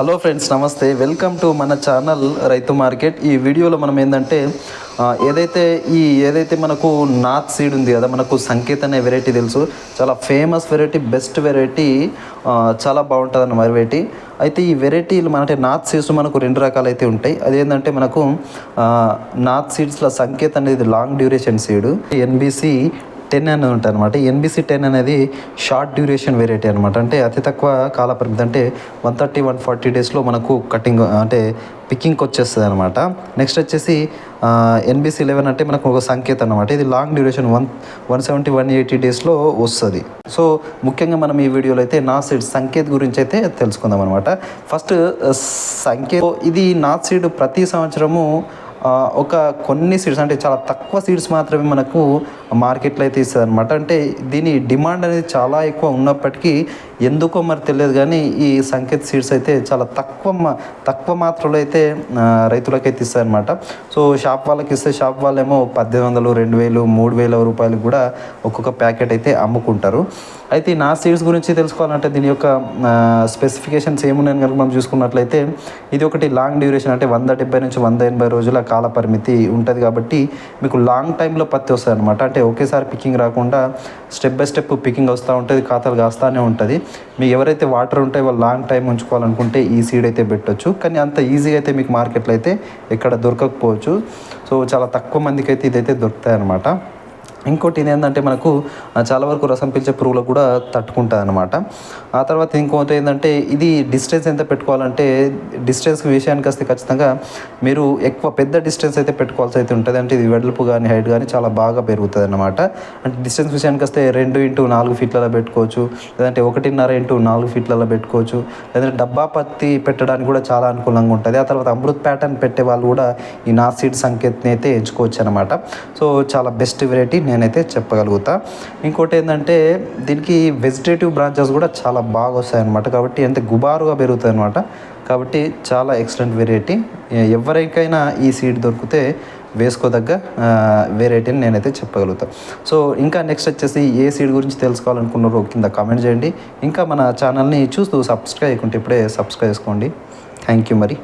Hello friends నమస్తే. Welcome to మన channel రైతు మార్కెట్. ఈ వీడియోలో మనం ఏంటంటే ఏదైతే ఈ ఏదైతే మనకు నాత్ సీడ్ ఉంది కదా మనకు సంకేత్ అనే వెరైటీ తెలుసు. చాలా ఫేమస్ వెరైటీ బెస్ట్ వెరైటీ చాలా బాగుంటుంది అన్న వెరైటీ అయితే ఈ వెరైటీలు మన అంటే నాత్ సీడ్స్ మనకు రెండు రకాలైతే ఉంటాయి. అదేంటంటే మనకు నాత్ సీడ్స్లో సంకేత్ అనేది long duration seed NBC ten అనేది ఉంటుంది అనమాట ఎన్బిసి టెన్ అనేది షార్ట్ డ్యూరేషన్ వెరైటీ అనమాట అంటే అతి తక్కువ కాల పరిమితి అంటే వన్ థర్టీ వన్ ఫార్టీ డేస్లో మనకు కటింగ్ అంటే పికింగ్కి వచ్చేస్తుంది అనమాట నెక్స్ట్ వచ్చేసి ఎన్బిసి లెవెన్ అంటే మనకు ఒక సంకేతం అనమాట ఇది long duration one one seventy one eighty డేస్లో వస్తుంది. సో ముఖ్యంగా మనం ఈ వీడియోలో అయితే నా సీడ్ సంకేత్ గురించి అయితే తెలుసుకుందాం అనమాట ఫస్ట్ సంకేత్ ఇది నా సీడ్ ప్రతి సంవత్సరము ఒక కొన్ని సీడ్స్ అంటే చాలా తక్కువ సీడ్స్ మాత్రమే మనకు మార్కెట్లో అయితే ఇస్తుంది అనమాట అంటే దీని డిమాండ్ అనేది చాలా ఎక్కువ ఉన్నప్పటికీ ఎందుకో మరి తెలియదు కానీ ఈ సంకేత్ సీడ్స్ అయితే చాలా తక్కువ తక్కువ మాత్రలో అయితే రైతులకైతే ఇస్తారనమాట అనమాట సో షాప్ వాళ్ళకి ఇస్తే షాప్ వాళ్ళేమో పద్దెనిమిది వందలు రెండు వేలు మూడు వేల రూపాయలు కూడా ఒక్కొక్క ప్యాకెట్ అయితే అమ్ముకుంటారు. అయితే నా సీడ్స్ గురించి తెలుసుకోవాలంటే దీని యొక్క స్పెసిఫికేషన్స్ ఏమున్నాయని కనుక మనం చూసుకున్నట్లయితే ఇది ఒకటి లాంగ్ డ్యూరేషన్ అంటే వంద డెబ్బై నుంచి వంద ఎనభై రోజుల కాల పరిమితి ఉంటుంది కాబట్టి మీకు లాంగ్ టైంలో పత్తి వస్తుంది అనమాట అంటే ఒకేసారి పికింగ్ రాకుండా స్టెప్ బై స్టెప్ పికింగ్ వస్తూ ఉంటుంది ఖాతాలు కాస్తానే ఉంటుంది. మీకు ఎవరైతే వాటర్ ఉంటే వాళ్ళు లాంగ్ టైం ఉంచుకోవాలనుకుంటే ఈ సీడ్ అయితే పెట్టొచ్చు. కానీ అంత ఈజీగా అయితే మీకు మార్కెట్లో అయితే ఎక్కడ దొరకకపోవచ్చు. సో చాలా తక్కువ మందికి అయితే ఇదైతే దొరుకుతాయి అనమాట ఇంకోటి ఇది ఏంటంటే మనకు చాలా వరకు రసం పీల్చే పురుగులకు కూడా తట్టుకుంటుంది అనమాట ఆ తర్వాత ఇంకోటి ఏంటంటే ఇది డిస్టెన్స్ ఎంత పెట్టుకోవాలంటే డిస్టెన్స్ విషయానికి వస్తే ఖచ్చితంగా మీరు ఎక్కువ పెద్ద డిస్టెన్స్ అయితే పెట్టుకోవాల్సి అయితే ఉంటుంది. అంటే ఇది వెడల్పు కానీ హైట్ కానీ చాలా బాగా పెరుగుతుంది అనమాట అంటే డిస్టెన్స్ విషయానికి వస్తే రెండు ఇంటూ నాలుగు ఫీట్లలో పెట్టుకోవచ్చు. లేదంటే ఒకటిన్నర ఇంటూ నాలుగు ఫీట్లలో పెట్టుకోవచ్చు. లేదంటే డబ్బా పత్తి పెట్టడానికి కూడా చాలా అనుకూలంగా ఉంటుంది. ఆ తర్వాత అమృత్ ప్యాటర్న్ పెట్టే వాళ్ళు కూడా ఈ నాసిడ్ సంకేత్ని అయితే ఎంచుకోవచ్చు అనమాట సో చాలా బెస్ట్ వెరైటీ నేనైతే చెప్పగలుగుతా. ఇంకోటి ఏంటంటే దీనికి వెజిటేటివ్ బ్రాంచెస్ కూడా చాలా బాగా వస్తాయి అనమాట కాబట్టి అంటే గుబారుగా పెరుగుతాయి అనమాట కాబట్టి చాలా ఎక్సలెంట్ వెరైటీ ఎవరికైనా ఈ సీడ్ దొరికితే వేసుకోదగ్గ వెరైటీని నేనైతే చెప్పగలుగుతా. సో ఇంకా నెక్స్ట్ వచ్చేసి ఏ సీడ్ గురించి తెలుసుకోవాలనుకున్నారో కింద కామెంట్ చేయండి. ఇంకా మన ఛానల్ని చూస్తూ సబ్స్క్రైబ్ చేయకుంటే ఇప్పుడే సబ్స్క్రైబ్ చేసుకోండి. థ్యాంక్ యూ మరి.